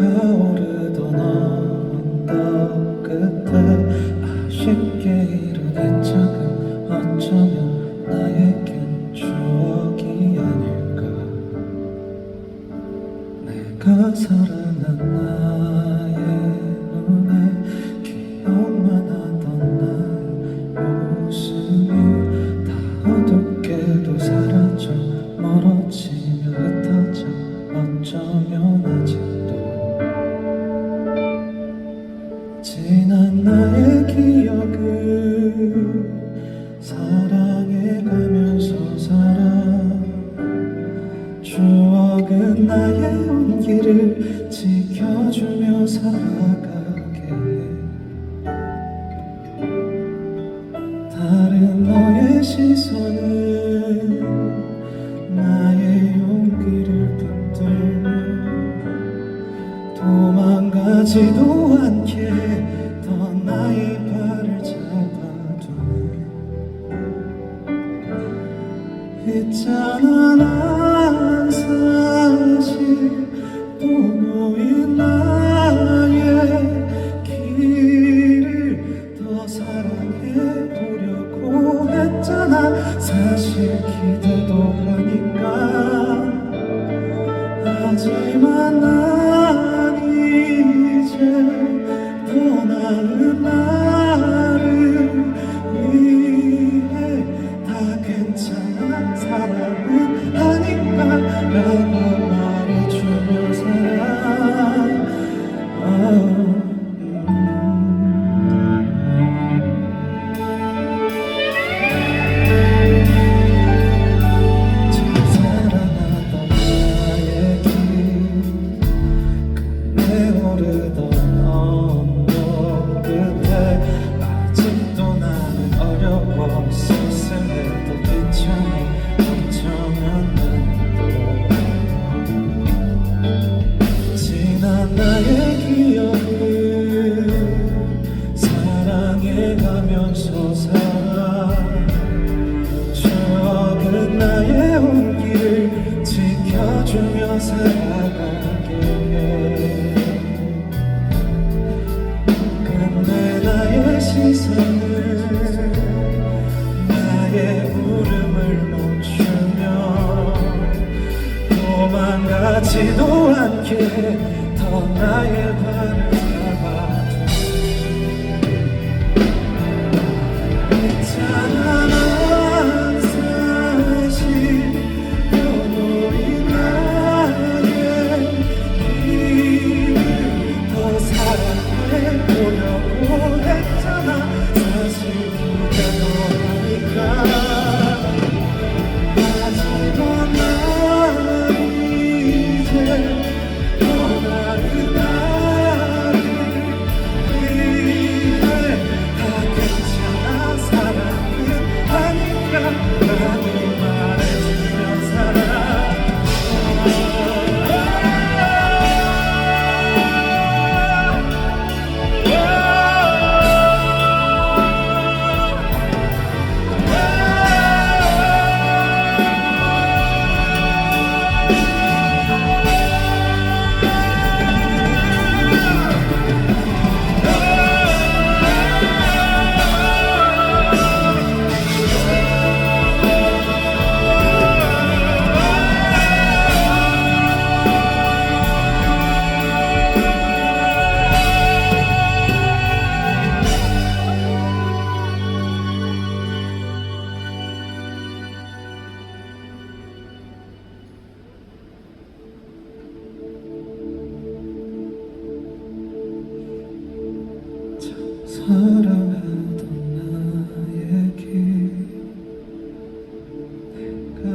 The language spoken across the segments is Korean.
Oh. 지난 나의 기억을 사랑해가면서 살아. 추억은 나의 온기를 지켜주며 살아가게 다른 너의 시선은 나의 용기를 붙들며 도망가지도 않게 나의 발을 잡아두네 있잖아 난 사실 또 너의 나의 길을 더 사랑해보려고 했잖아. 사실 기대도 하니까. 하지만 난 이제 lullaby. 지도 않게 더 나의 발을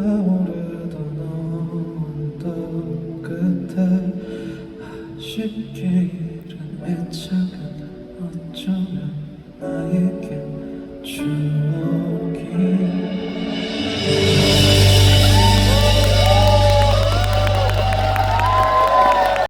오르던 언덕 끝에 쉽게